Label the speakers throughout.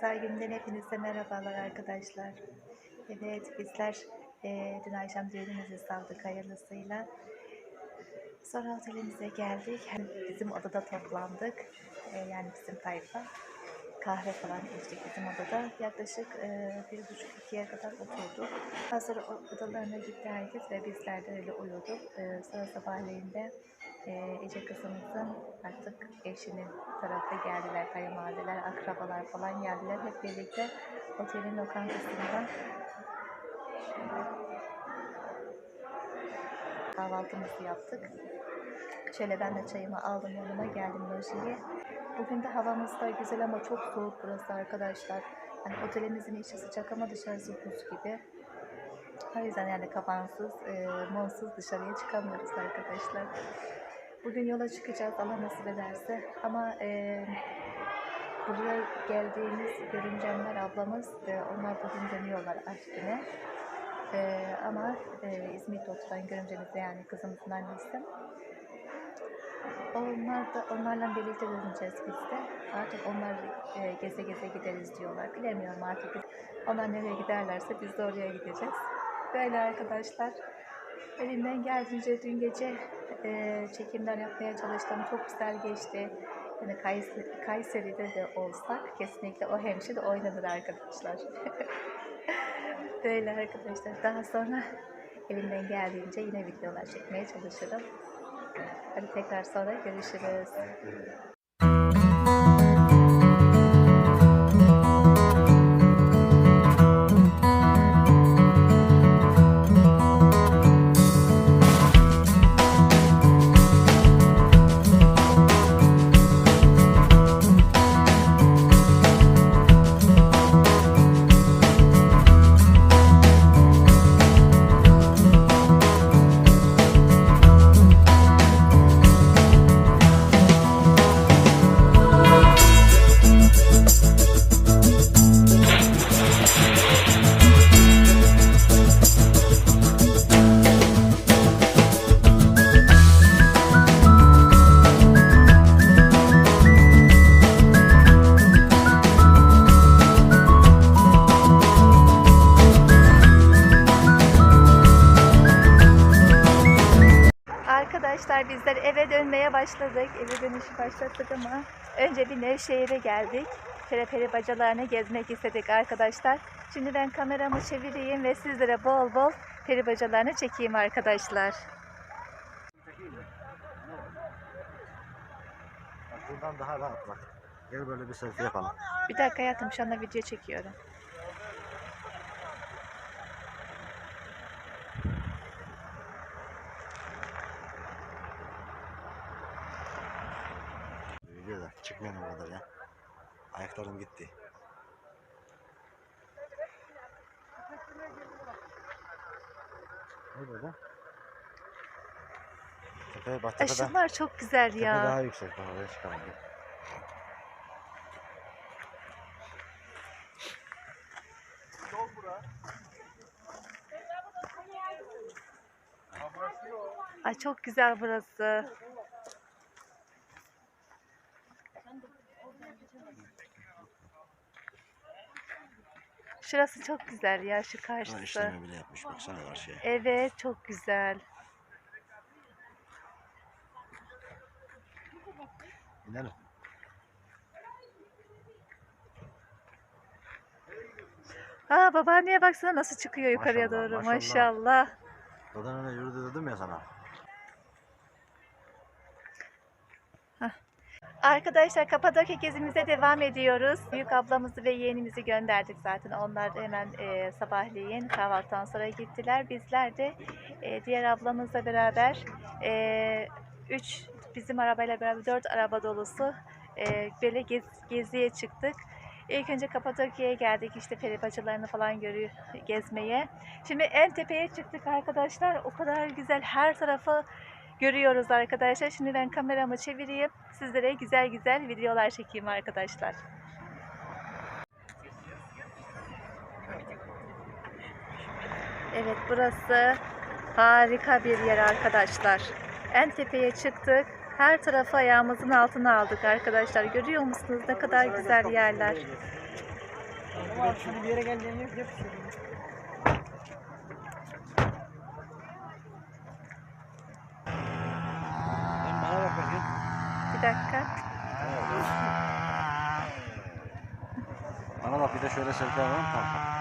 Speaker 1: Pazar gününden hepinize merhabalar arkadaşlar. Evet bizler eee dün akşam düğünümüzü saldık hayırlısıyla. Sonra otelimize geldik. Hem bizim odada toplandık. Eee, yani bizim tayfa. Kahve falan içtik bizim odada. Yaklaşık eee, bir buçuk ikiye kadar oturduk. Daha sonra odalarına gitti herkes ve bizler de öyle uyuduk. Eee, sonra sabahleyin de eee, Ece kızımızın artık eşinin tarafı geldiler. Kayınvalideler, akrabalar falan geldiler. Hep birlikte otelin lokantasında kahvaltımızı yaptık. Şöyle ben de çayımı aldım yanıma geldim lojiye. Bugün de havamız da güzel ama çok soğuk burası arkadaşlar. Yani otelimizin içi sıcak ama dışarısı buz gibi. O yüzden yani kapansız, e, monsuz dışarıya çıkamıyoruz arkadaşlar. Bugün yola çıkacağız Allah nasip ederse. Ama e, buraya geldiğimiz görümcemler ablamız, e, onlar bugün dönüyorlar Artvin'e. E, ama e, İzmir'de oturan görümcemiz yani kızımızın annesi. Onlar da onlarla birlikte döneceğiz biz de. Artık onlar e, geze geze gideriz diyorlar. Bilemiyorum artık. Onlar nereye giderlerse biz de oraya gideceğiz. Böyle arkadaşlar. Elimden geldiğince dün gece e, çekimler yapmaya çalıştım. Çok güzel geçti. Yani Kayseri, Kayseri'de de olsak kesinlikle o hemşire oynanır arkadaşlar. Böyle arkadaşlar. Daha sonra elimden geldiğince yine videolar çekmeye çalışırım. Hadi tekrar sonra görüşürüz. Nevşehir'e geldik. Pere pere bacalarını gezmek istedik arkadaşlar. Şimdi ben kameramı çevireyim ve sizlere bol bol peri bacalarını çekeyim arkadaşlar.
Speaker 2: Bak buradan daha rahat bak. Gel böyle bir selfie yapalım.
Speaker 1: Bir dakika hayatım şu anda video çekiyorum.
Speaker 2: Videoda çıkmayalım o kadar ya. Ayaklarım gitti. Ne böyle? Tepe, bak tepede,
Speaker 1: Işıklar çok güzel
Speaker 2: tepe
Speaker 1: ya.
Speaker 2: daha yüksek. Bak oraya çıkalım.
Speaker 1: Ay çok güzel burası. Şurası çok güzel ya şu
Speaker 2: Ha,
Speaker 1: karşısı.
Speaker 2: işleme bile yapmış baksana karşıya.
Speaker 1: Evet çok güzel.
Speaker 2: İnelim.
Speaker 1: Ha babaanneye baksana nasıl çıkıyor yukarıya
Speaker 2: Maşallah,
Speaker 1: doğru
Speaker 2: maşallah.
Speaker 1: maşallah.
Speaker 2: Buradan öyle yürüdü dedim ya sana.
Speaker 1: Arkadaşlar Kapadokya gezimize devam ediyoruz. Büyük ablamızı ve yeğenimizi gönderdik zaten. Onlar hemen e, sabahleyin kahvaltıdan sonra gittiler. Bizler de e, diğer ablamızla beraber e, üç bizim arabayla beraber dört araba dolusu e, böyle gez, geziye çıktık. İlk önce Kapadokya'ya geldik işte peri bacalarını falan görüyor gezmeye. Şimdi en tepeye çıktık arkadaşlar. O kadar güzel her tarafı görüyoruz arkadaşlar. Şimdi ben kameramı çevireyim. Sizlere güzel güzel videolar çekeyim arkadaşlar. Evet burası harika bir yer arkadaşlar. En tepeye çıktık. Her tarafı ayağımızın altına aldık arkadaşlar. Görüyor musunuz ne kadar güzel yerler.
Speaker 3: Sana bir yere
Speaker 2: bakayım.
Speaker 1: Bir dakika.
Speaker 2: Bana bak bir de şöyle selfie alalım tamam.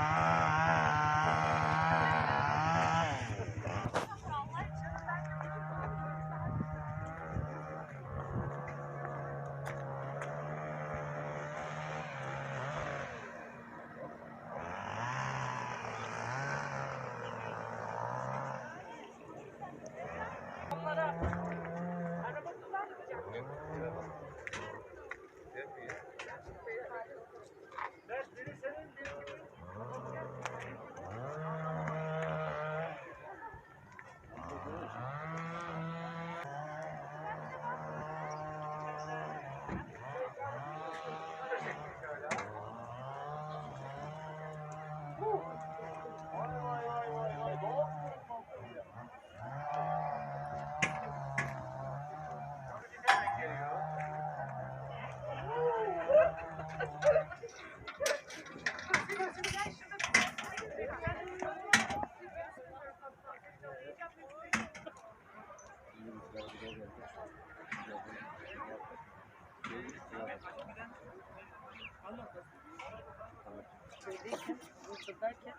Speaker 3: Bursa'dayken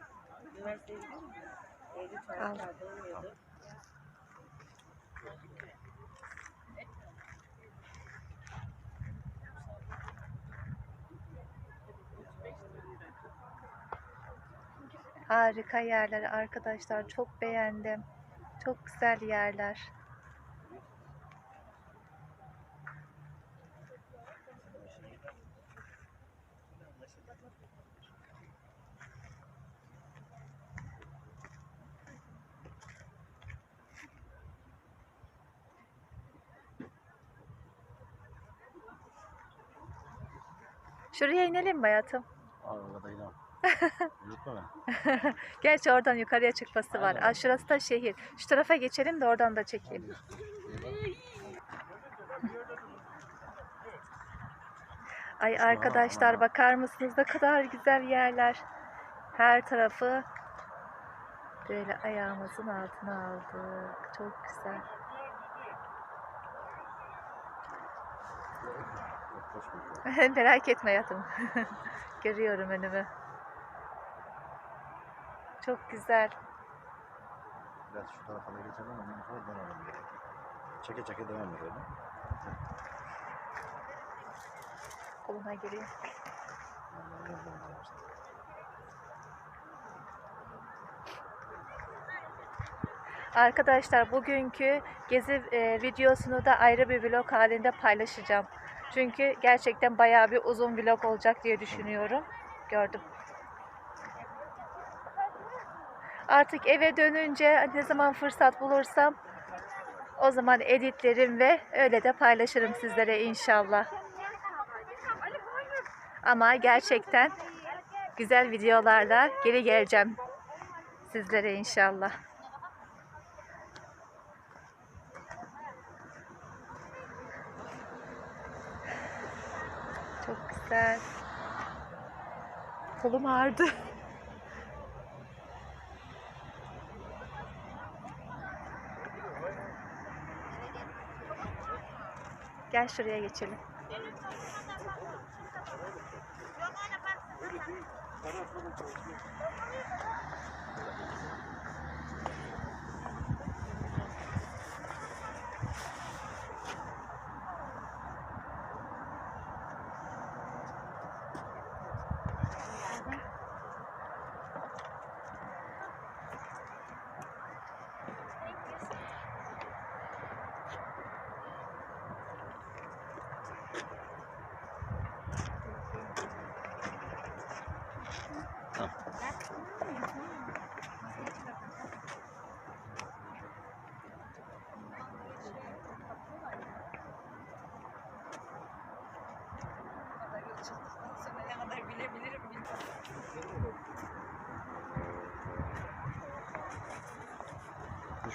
Speaker 3: üniversiteye gidiyor mu? Evde çağrılarda oluyordu.
Speaker 1: Harika yerler arkadaşlar. Çok beğendim. Çok güzel yerler. Şuraya inelim mi hayatım?
Speaker 2: Yürütme beni.
Speaker 1: Gerçi oradan yukarıya çıkması var. Aa, şurası da şehir. Şu tarafa geçelim de oradan da çekeyim. Ay arkadaşlar bakar mısınız ne kadar güzel yerler. Her tarafı böyle ayağımızın altına aldık. Çok güzel.
Speaker 2: Yaklaşma.
Speaker 1: Merak etme hayatım. Görüyorum önümü. Çok güzel.
Speaker 2: Biraz şu tarafa da geçelim ondan sonra dönelim. Çeke çeke devam edelim.
Speaker 1: Koluna giriyor. Arkadaşlar bugünkü gezi e, videosunu da ayrı bir vlog halinde paylaşacağım. Çünkü gerçekten bayağı bir uzun vlog olacak diye düşünüyorum. Gördüm. Artık eve dönünce ne zaman fırsat bulursam o zaman editlerim ve öyle de paylaşırım sizlere inşallah. Ama gerçekten güzel videolarla geri geleceğim sizlere inşallah. Çok güzel. Kolum ağrıdı. Gel şuraya geçelim.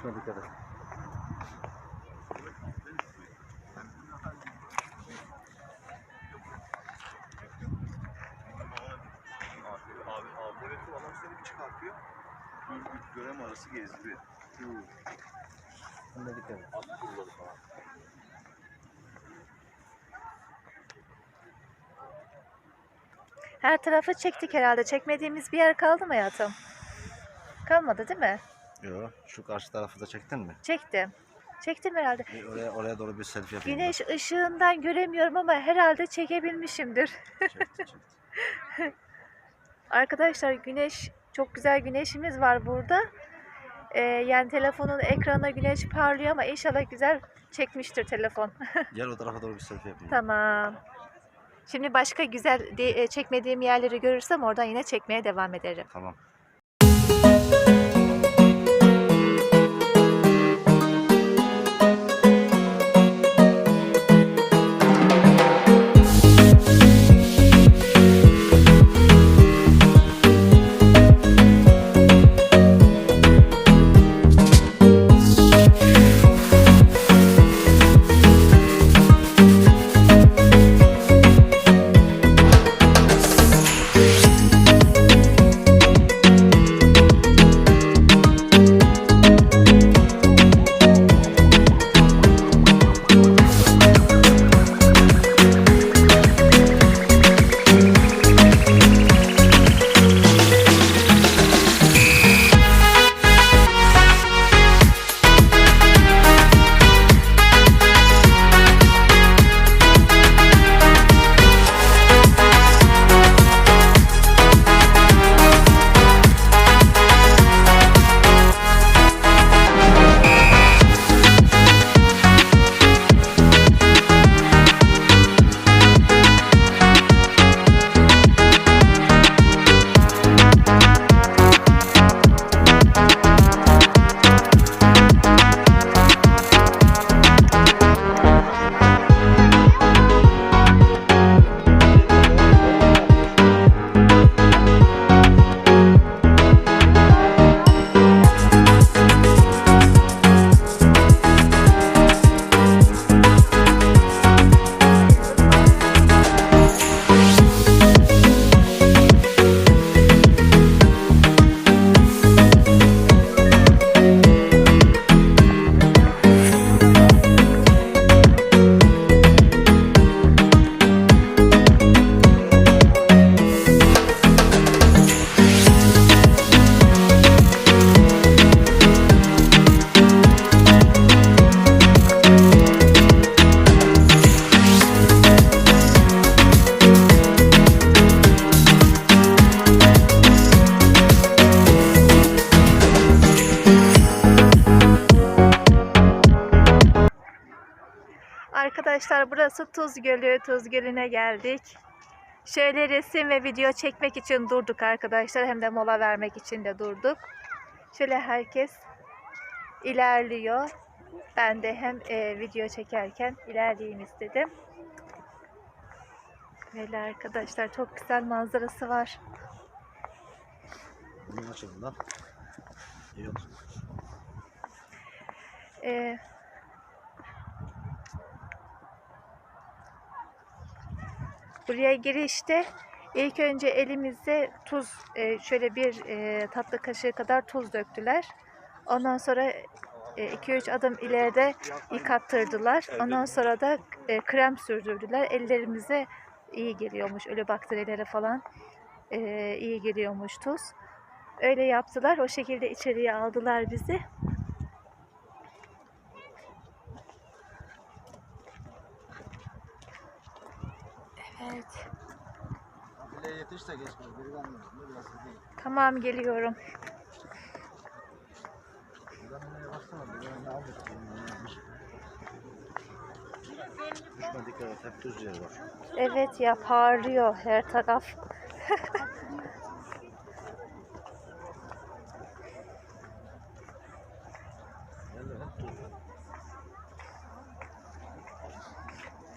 Speaker 2: Düşme dikkat et. Adam seni bir çıkartıyor. Görem arası gezdiriyor. Bunda dikkat et. At turları falan.
Speaker 1: Her tarafı çektik herhalde. Çekmediğimiz bir yer kaldı mı hayatım? Kalmadı değil mi?
Speaker 2: Yok. Şu karşı tarafı da çektin mi?
Speaker 1: Çektim. Çektim herhalde.
Speaker 2: Bir oraya, oraya doğru bir selfie yapayım.
Speaker 1: Güneş ışığından göremiyorum ama herhalde çekebilmişimdir.
Speaker 2: ben. Çekti, çekti.
Speaker 1: Arkadaşlar güneş çok güzel güneşimiz var burada. Ee, yani telefonun ekranına güneş parlıyor ama inşallah güzel çekmiştir telefon.
Speaker 2: Gel o tarafa doğru bir selfie yapayım.
Speaker 1: tamam. Şimdi başka güzel e, çekmediğim yerleri görürsem oradan yine çekmeye devam ederim.
Speaker 2: Tamam.
Speaker 1: Burası Tuz Gölü. Tuz Gölü'ne geldik. Şöyle resim ve video çekmek için durduk arkadaşlar. Hem de mola vermek için de durduk. Şöyle herkes ilerliyor. Ben de hem e, video çekerken ilerleyeyim istedim. Böyle arkadaşlar çok güzel manzarası var.
Speaker 2: Bunun açılımdan. İyi oldu.
Speaker 1: Ee, buraya girişte ilk önce elimize tuz, e, şöyle bir e, tatlı kaşığı kadar tuz döktüler. Ondan sonra 2-3 adım ileride yıkattırdılar. Ondan sonra da e, krem sürdürdüler. Ellerimize iyi geliyormuş. Ölü bakterilere falan e, iyi geliyormuş tuz. Öyle yaptılar. O şekilde içeriye aldılar bizi. Evet.
Speaker 2: Abiyle yetiş de geçme. Biri anlıyorsun. Biraz hızlı.
Speaker 1: Tamam geliyorum.
Speaker 2: Buradan oraya baksana. Bir yana aldık. Düşme dikkat et. Hep düz yer var.
Speaker 1: Evet ya parlıyor her taraf.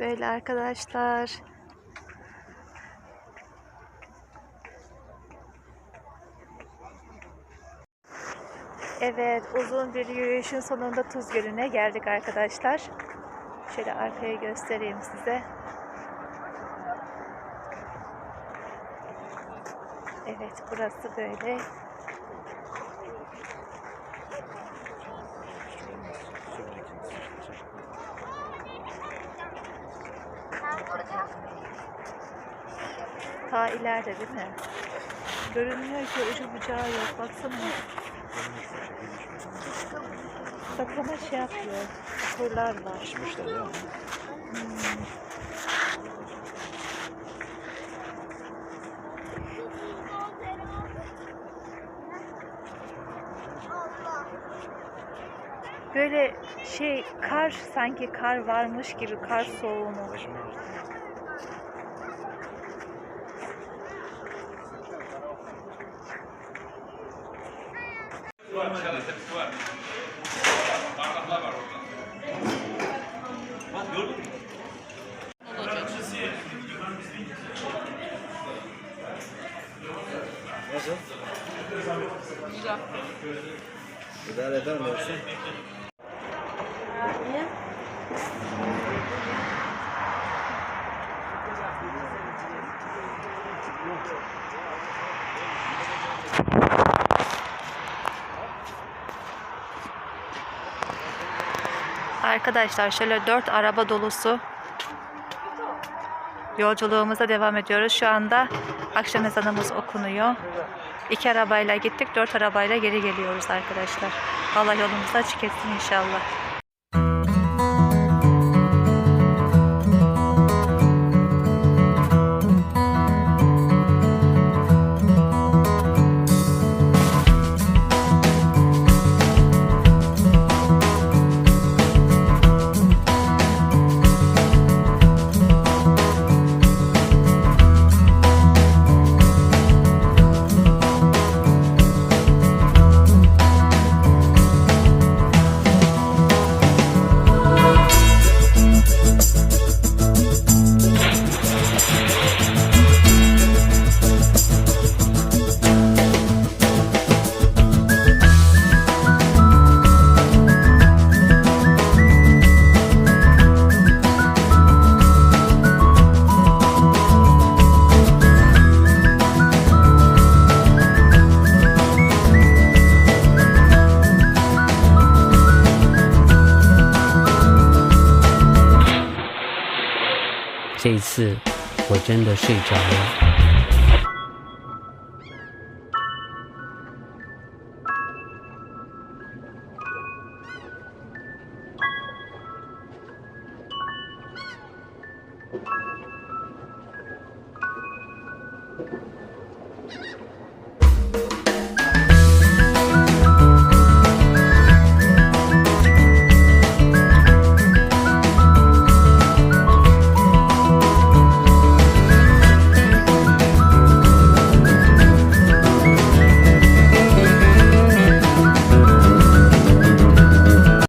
Speaker 1: Böyle arkadaşlar. Evet uzun bir yürüyüşün sonunda Tuz Gölü'ne geldik arkadaşlar. Şöyle arkaya göstereyim size. Evet burası böyle. Ta ileride değil mi? Görünmüyor ki ucu bucağı yok. Baksana. Saklama şey yapıyor. Çukurlar var.
Speaker 2: Pişmişler ya.
Speaker 1: Böyle şey kar sanki kar varmış gibi kar soğuğunu.
Speaker 2: Başım ağrıdı.
Speaker 4: Var dışarıda tepsi var. Bardaklar var orada. Bak gördün mü?
Speaker 2: Nasıl? İdare eder mi yoksa?
Speaker 1: Arkadaşlar şöyle dört araba dolusu yolculuğumuza devam ediyoruz. Şu anda akşam ezanımız okunuyor. İki arabayla gittik, dört arabayla geri geliyoruz arkadaşlar. Allah yolumuzu açık etsin inşallah.
Speaker 5: “真的睡着了。”